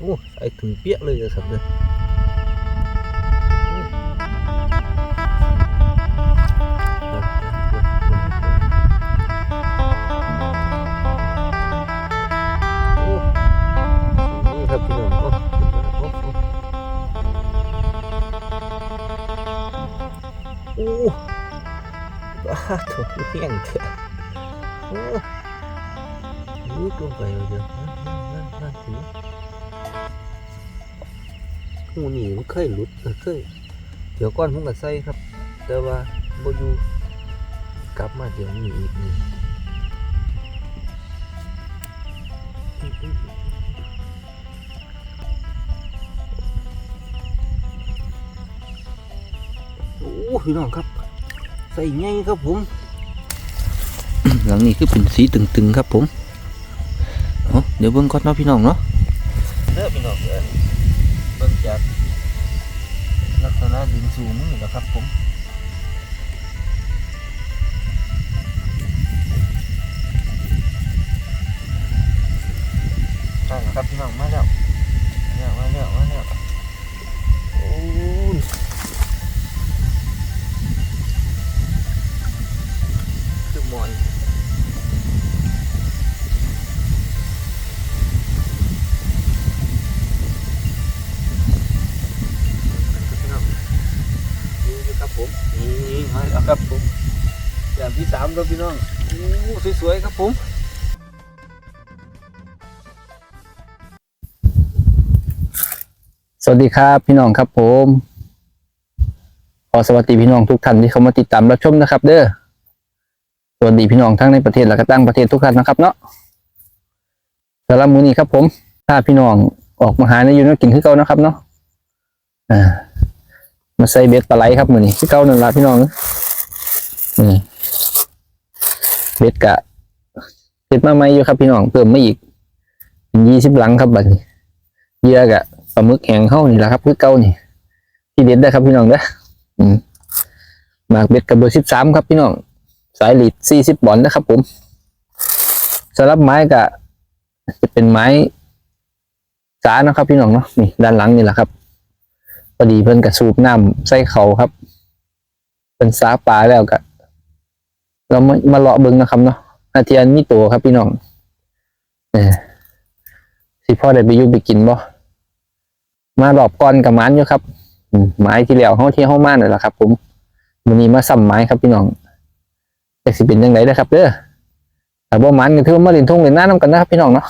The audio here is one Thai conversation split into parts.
โอ้ใส่ถึงเปี้ยเลยอะครับเนี่ยโอ้นี่ครับพี่น้องโอ้โอ้โอ้โอ้บ้าถั่วเหี้ยงเถอะโอ้ลึกลงไปเล หูหนีมันเคยหลุดเคยเดี๋ยวก่อนผมก็ใส่ครับ แต่ว่าบอยู่กลับมาเดี๋ยวมีอีกนี่โอ้พี่น้องครับ ใส่ไงครับผม หลังนี้คือเป็นสีตึงๆครับผมเอาเดี๋ยวเบิ่งก่อนเนาะพี่น้องเนาะเด้อพี่น้องเด้อ เบิ่งจากลักษณะดินสูงนะครับผมใช่ครับพี่น้องมาแล้วมาแล้วมาแล้วมาแล้ว อย่างที่สามครับพี่น้องอ้สวยๆครับผมสวัสดีครับพี่น้องครับผมขอสวัสดีพี่น้องทุกท่านที่เข้ามาติดตามรับชมนะครับ เด้อสวัสดีพี่น้องทั้งในประเทศและก็ต่างประเทศทุกท่านนะครับ เนาะสำหรับมือนี้ครับ ผมถ้าพี่น้องออกมาหาในยูนกินคือเก่านะครับ เนาะอ่ามาใส่เบ็ดปลาไหลครับมือนี้คือเก่านั่นละพี่น้องนี่ เบ็ดกะเบ็ดมาใหม่อยู่ครับพี่น้องเพิ่มมาอีกเป็นยี่สิบหลังครับบัดนี้เยื่อกะปลาหมึกแห้งเข้านี่แหละครับคือเก่านี่ ที่เด็ดได้ครับพี่น้องเด้อมหมากเบ็ดกับเบอร์สิบสามครับพี่น้อง สายหลีดสี่สิบบอลนะครับ ผมสำหรับไม้ก็จะเป็นไม้สานะครับ พี่น้องเนาะนี่ด้านหลังนี่แหละครับพอดีเพิ่นกระสูบน้ำใส่เขาครับเป็นสาปลาแล้วก็ เรามามาเลาะเบิ้งนะครับเนาะอาเทียนมีตัวครับพี่น้องเออสิพ่อได้ไปยุบไปกินบ่มารอบก่อนกับมันอยู่ครับไม้ที่แล้วห้องที่ห้องม่านนั่นแหละครับ ผมวันนี้มาซ้ำไม้ครับพี่น้องจะสิเป็นยังไงนะครับเด้อแต่บ่มันก็ถือว่ามาเล่นทุ่งเล่นหน้าน้ำกันนะครับ พี่น้องเนาะ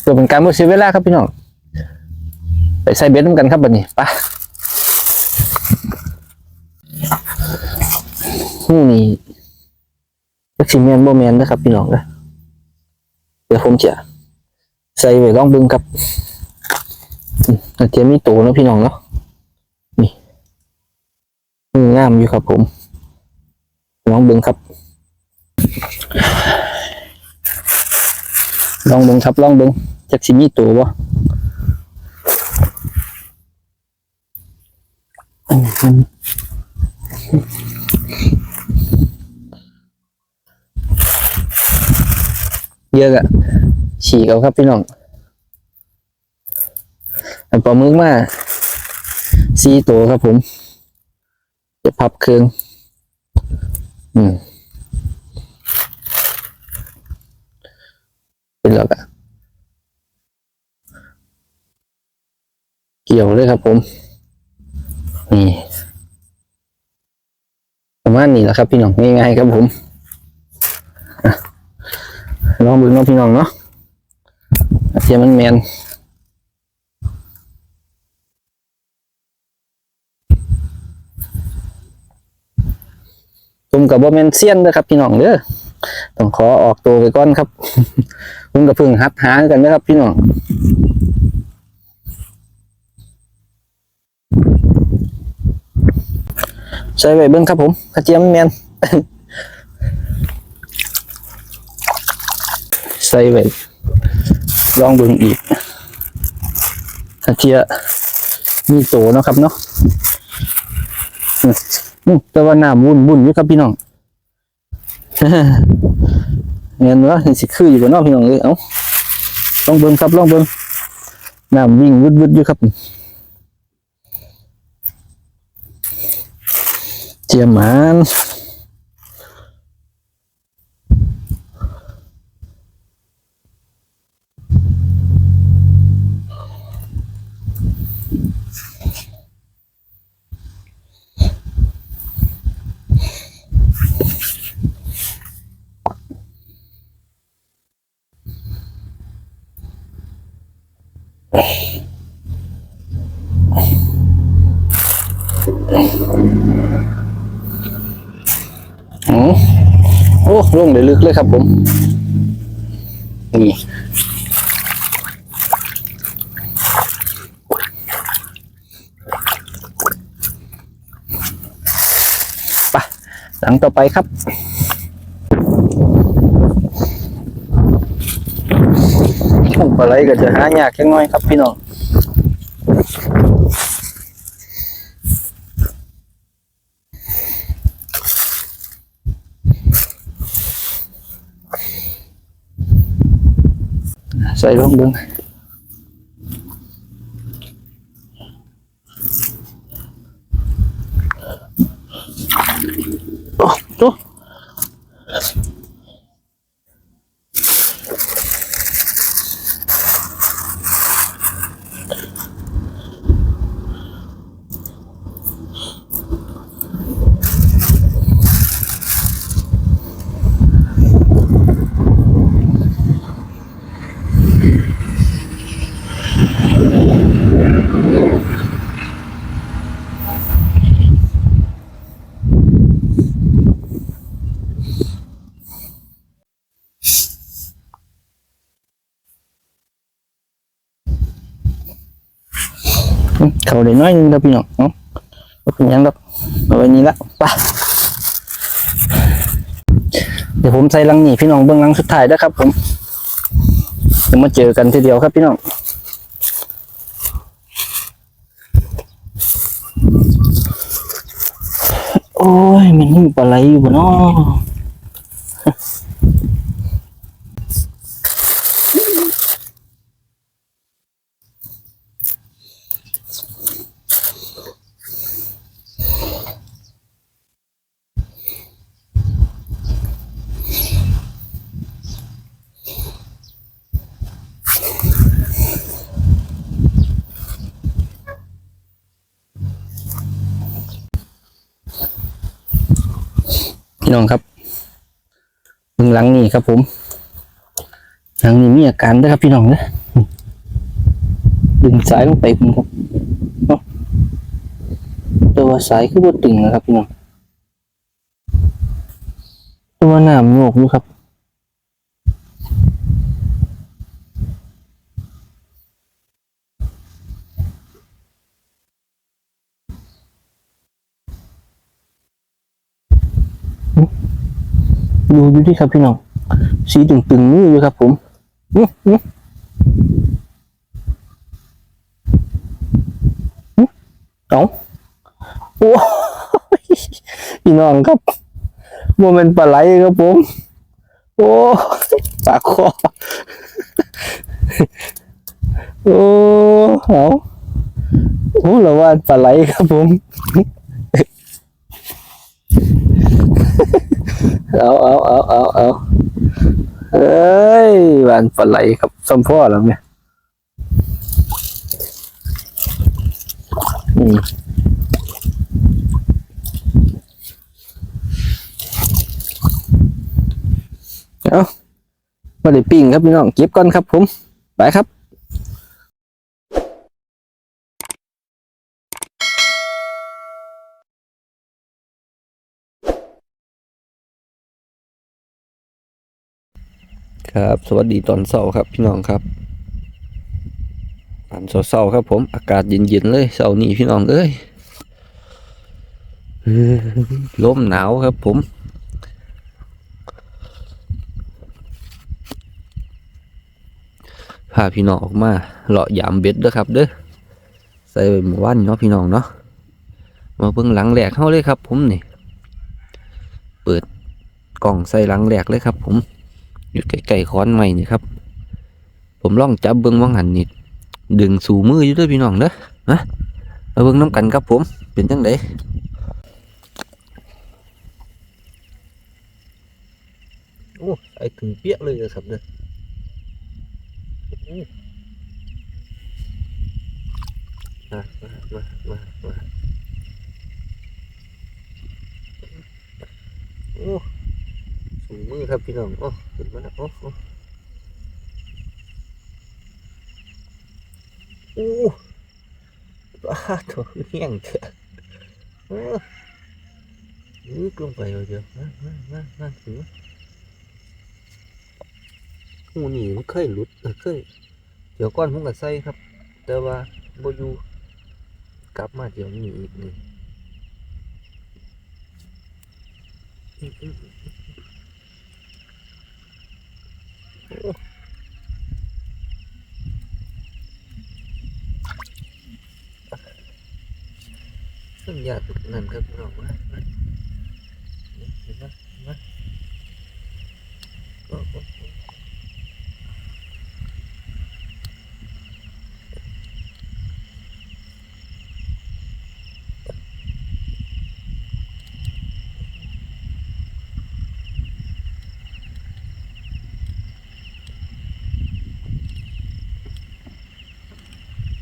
เพื่อเป็นการบ่เสียเวลาครับพี่น้องไปใส่เบ็ดน้ำกันครับบัดนี้ไป นี่จักสิแมนบ่แมนนะครับพี่น้องเด้อเดี๋ยวผมจะใส่ไว้ลองเบิงครับอาจจะมีตัวนะพี่น้องเนาะนี่งามอยู่ครับผมลองเบิงครับลองเบิงครับลองเบิงจักสิมีตัวบ่อืม เยอะอะฉีกเอาครับพี่น้องปลาหมึกมาสีตัวครับผม จะพับเครื่อง อืมเป็นแล้วก็เกี่ยวเลยครับผม นี่ประมาณนี้แหละครับพี่น้องง่ายๆครับผม ลองดูเน้องพี่น้องเนาะเทียมมันแมนผมกับบ่แมนเซียนเด้อครับพี่น้องเด้อต้องขอออกตัวไปก่อนครับผมกับพิ่งหัดหากันนะครับพี่น้องใส่ไว้เบิ้งครับผมกระเทียมแมน ใส่ไว้ลองเบิ้งอีกกระเทียมีโตเนาะครับเนาะแต่ว่าน้ำวุ่นวุ่นอยู่ครับพี่น้องเงี้ยเนาะเห็นสิคืออยู่บนนอกพี่น้องเลยเอ้าลองเบิ่งครับลองเบิ่งน้ำวิ่งวุดวุดๆอยู่ครับ เจียมหมาน อ๋อโอ้ ลงได้ลึกเลยครับผม นี่ไปหลังต่อไปครับอ้ปลาไหลก็จะหายากแค่น้อยครับพี่น้อง ใส่ล เขาได้น้อยนึงครับพี่น้องเนาะเป็นยังดอกเอาไว้นี่ละไปเดี๋ยวผมใส่ลังนี่พี่น้องเบื้องลังสุดท้ายนะครับ ผมเดี๋ยวมาเจอกันทีเดียวครับพี่น้องโอ้ยมันหิ้วปลาไหลอยู่บ่เนาะ น้องครับเบื้องหลังนี่ครับ ผมหลังนี้มีอาการด้วยครับพี่น้องนะดึงสายลงไปครับแต่ว่าสายคือบดตึงนะครับพี่น้องตัว่าน้ำโยกอยู่ครับ ดูดูดิครับพี่น้อง สีตึงๆนี่อยู่ครับผมอื้ออื้ออื้อเอาโอ้ยพี่น้องครับโมเมนต์ปลาไหลครับผม โอ้ปากคอโอ้เอาโอ้ละว่าปลาไหลครับผม เอาเอาเอาเอาเอาเอ้ยหวานปลาไหลครับสมพ่อแล้วเนี่ยเอามาได้ปิ้งครับพี่น้องเก็บก่อนครับผม ไปครับ ครับ สวัสดีตอนเช้าครับพี่น้องครับอันเช้าๆครับ ผมอากาศเย็นๆเลยเช้านี้พี่น้องเอ้ยลมหนาวครับ ผม พาพี่น้องออกมาเลาะยามเบ็ดด้อครับเด้อใส่ไว้หมู่บ้านเนาะพี่น้องเนาะมาเบิ่งหลังแหลกเข้าเลยครับ ผมนี่ เปิดกล่องใส่หลังแหลกเลยครับ ผม อยู่ใกล้ๆค้อนใหม่นี่ครับ ผมลองจับเบิ้งว่างหันนี่ดึงสู่มืออยู่ด้วยพี่น้องเด้อนะมาเบิ่งน้ำกันครับผม เป็นจังไดโอ้ไอถึงเปี้ยเลยอะครับเด้อมามามามามาโอ้ สู่มือครับพี่น้องโอ้ขึ้นมาแล้วโอ้โอ้โอ้บ้าตัวเหี้ยงเถอะโอ้ลึกลงไปเลยเดียวมามามามาถึงหูนี่มันเคยหลุดเคยเดี๋ยวก่อนผมก็ใส่ครับ แต่ว่าโบยูกลับมาเดี๋ยวนี้อีกนี่อืมอืมอืมโอ้ สัญญาณนั่นครับน้องมานะเห็นไหมเห็นไหมก็อ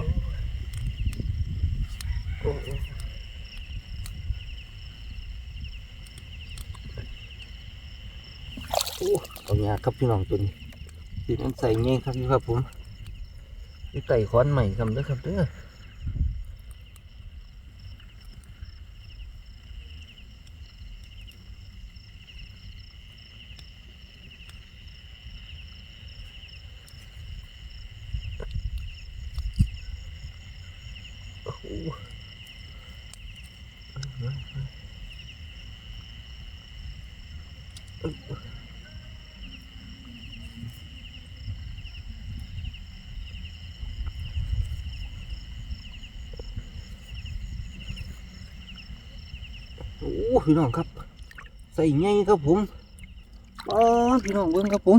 ้โอ้โอ้โอ้โอ้โอ้ เอายาครับพี่น้องตัวนี้สีน้ำใสเงี้ยครับพี่ครับผมนี่ไต่ค้อนใหม่ครับเด้อครับเด้อโอ้โหโอ้โห พี่น้องครับ ใส่ไงครับผมอ๋อพี่น้องเบิ้งครับผม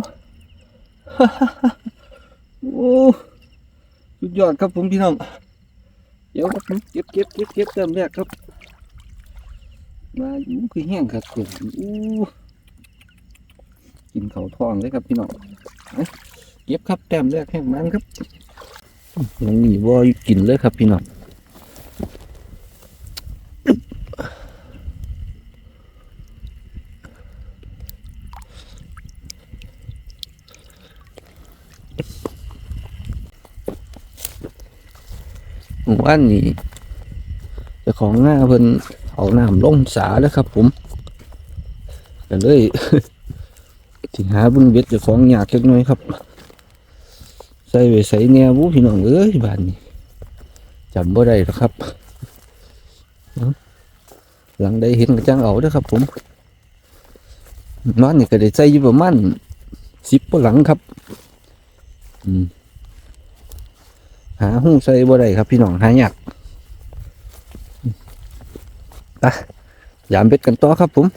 โอ้สุดยอดครับผมพี่น้องเดี๋ยวครับผมเก็บเก็บเก็บเก็บเติมแรกครับมาอยู่คือแห้งครับผมอู้กินเขาทองเลยครับพี่น้องเก็บครับแต้มแรกแห้งมันครับยังหนีวอยกินเลยครับพี่น้อง หมู่านนี้จ้าของหน้าเพิ่นเอาน้ำลงสาแล้วครับ ผมก็เลยสิหาบึงเบ็ดจ้าของยากจักน่อยครับ ใส่ไว้ใส่แนวบูพี่น้องเอ้ยบ้านนี้จำบ่ได้หรอกครับ หลังได้เห็นก็จังเอาด้อครับ ผมนอนนี่ก็ได้ใส่อยู่ประมาณสิบหลังครับ อืม หาหูใส่บ่ได้ครับพี่น้องหายากไปยามเบ็ดกันต่อครับผม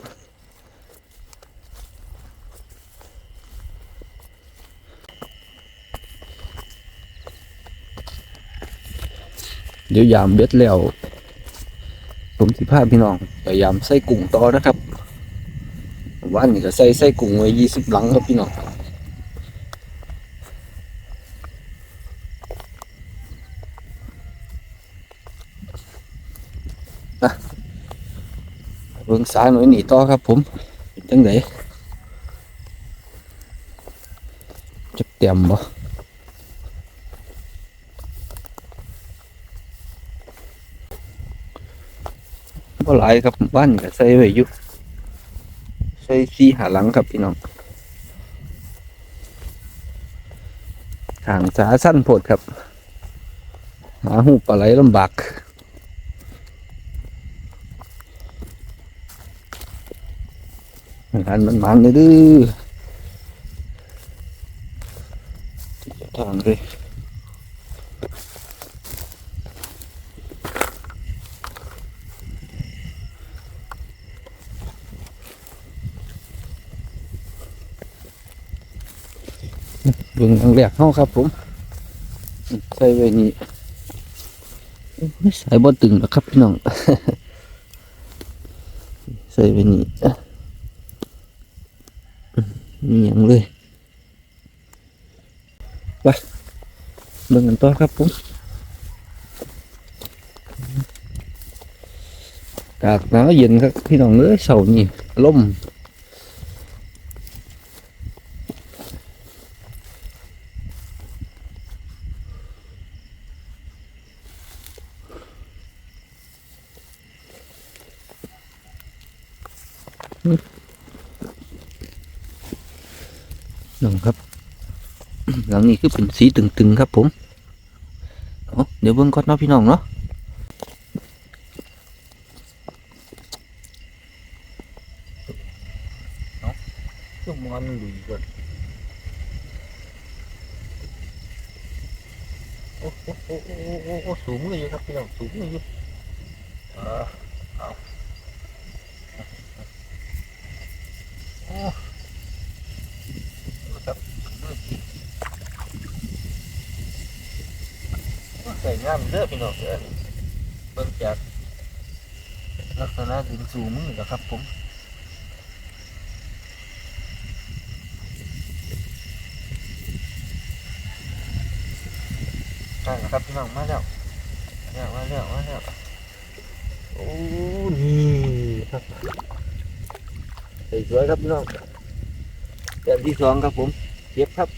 เดี๋ยวยามเบ็ดแล้ว ผมสิพาพี่น้องไปยามใส่กุ้งต่อนะครับ วันนี้ก็ใส่ใส่กุ้งไว้ยี่สิบหลังครับพี่น้อง บิ่งสาหน่อยหนีต่อครับผมเป็นจังไดจะเต็มบ่บ่หลายครับบ้านก็ใส่ไว้อยู่ใส่สีหาหลังครับพี่น้องทางสาสั้นโพดครับ หาหูปลาไหลลำบาก อันมันมันเลยดื้อทางเลยเบิ่งทางแรกเข้าครับ ผม ใส่ไว้นี่ใส่บ่ตึงหรอกครับพี่น้อง ใส่ไว้นี่ อะมีอย่างเลยไปเบิ่งกันต่อครับผมอากาศหนาวเย็นครับพี่น้องเอ้ยเสาร์นี่ลม น้องครับ หลัง นี้คือเป็นสีตึงๆครับผมเดี๋ยวเบิ่งก่อนเนาะพี่น้องเนาะช่วงมันดูก่อนโอ้โหโอ้โหโอ้โหโอ้สูงเลยครับพี่น้องสูงเลยอยู่เออเอาโอ้ ครับใส่งาม เด้อพี่น้องเด้อเบิ่งจากลักษณะดินสูงมือแล้วครับผมใช่แล้วครับพี่น้องมาแล้วเนี่ยมาแล้วมาแล้วโอ้นี่ครับใส่สวยครับพี่น้องแบบที่สองครับผมเก็บครับ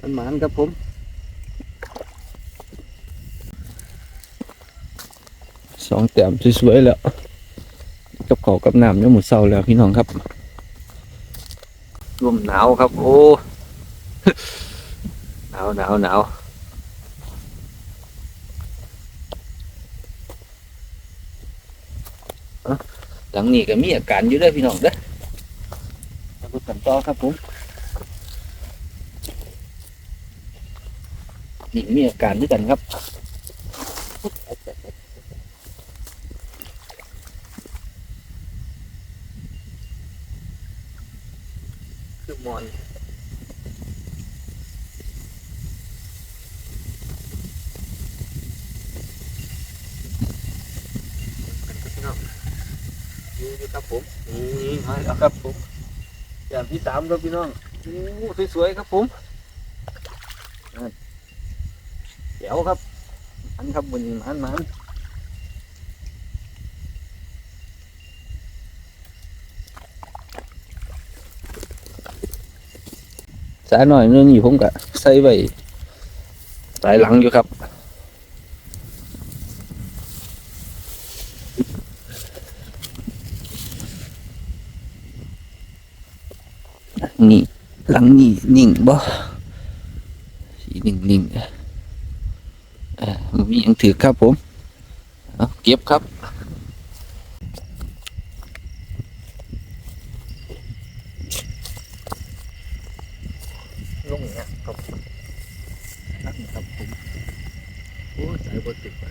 มันหมานครับผม สองแต้มสวยๆแล้วกับเขาวกับน้ำเนี่ยหมดเศร้าแล้วพี่น้องครับลมหนาวครับ โอ้หนาวหนาวหนาวเอ้าหลังนี้ก็มีอาการอยู่เด้วยพี่น้องเด้อมาดูกันต่อครับผมนี่มีอาการด้วยกันครับ คือมอนอยู่อยู่ครับผมนี่มาแล้วครับผมอย่างที่สามครับพี่น้องโอ้สวยๆครับผมนั่นเดี๋ยวครับมันครับบนนี้มันมัน สายหน่อยนึงอยู่ผมก็ใส่ไว้สายหลังอยู่ครับนี่หลังนี่นิ่งบ่สีนิ่งนิ่งเอ่อบ่มีหยังถือครับผมเอาเก็บครับลงเนี่ยครับนั่นครับผม โอ้สายบติดไป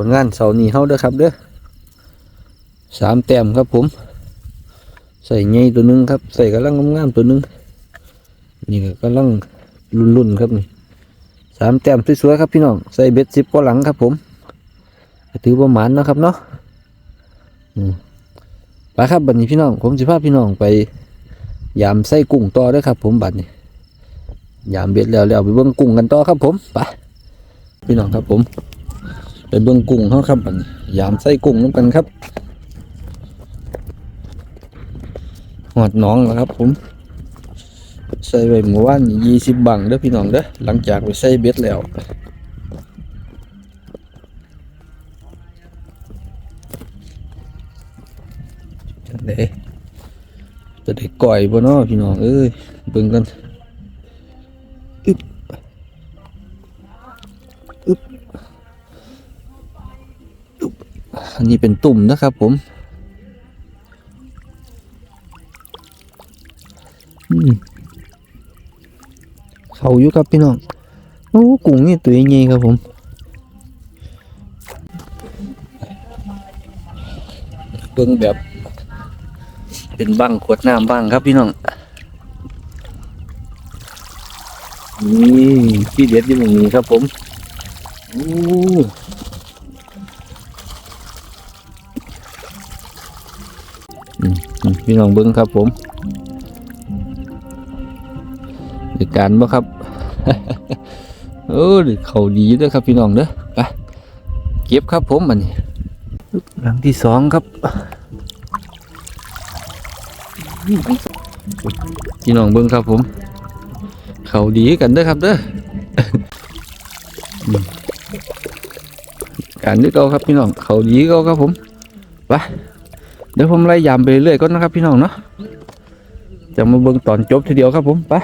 ผลงานเสาร์นี้เฮาเด้อครับเด้อสามแต้มครับผม ใส่ใหญ่ตัวหนึงครับ ใส่กำลังงามๆตัวหนึงนี่ก็กำลังรุ่นๆครับนี่สามแต้มสวยๆครับพี่น้องใส่เบ็ดสิบกว่าหลังครับ ผมถือประมาณนะครับเนาะไปครับบัดนี้พี่น้อง ผมจะพาพี่น้องไปยามไส้กุ้งต่อด้อครับ ผมบัดนี้ยามเบ็ดแล้วแล้วไปเบิ่งกุ้งกันต่อครับผมไปพี่น้องครับผม ไปเบิ่งกุ้งเขาครับบัดนี้ยามไส้กุ้งน้ำกันครับห อดน้องแล้วครับ ผม ใส่ไว้เมื่อวานยี่สิบบังเด้อพี่น้องเด้อหลังจากไปใส่เบ็ดแล้วจังไดจะได้ก่อยบ่เนาะพี่น้องเอ้ยเบิ่งกันอึบอึบอึบอันนี้เป็นตุ่มนะครับผม เขาอยู่ครับพี่น้อง โอ้กุ้งนี่ตัวใหญ่ครับผมเบิ่งแบบ เป็นบังขวดน้ำบ้างครับพี่น้อง นี่ที่เด็ดอยู่ตรงนี้ครับผมโอ้อืมอืมพี่น้องเบิ้งครับผม เดือการบ่ครับเออเดี๋ยวเขาดีเด้วยครับพี่น้องเด้อไปเก็บครับผมมันนี้หลังที่สองครับพี่น้องเบิ้งครับผม เขาดีกันเด้อครับเด้ออืมการนี้ก็ครับพี่น้องเขาดีก็ครับผมไปเดี๋ยวผมไล่ยามไปเรื่อยๆก่อนนะครับพี่น้องเนาะจะมาเบิ้งตอนจบทีเดียวครับผมไป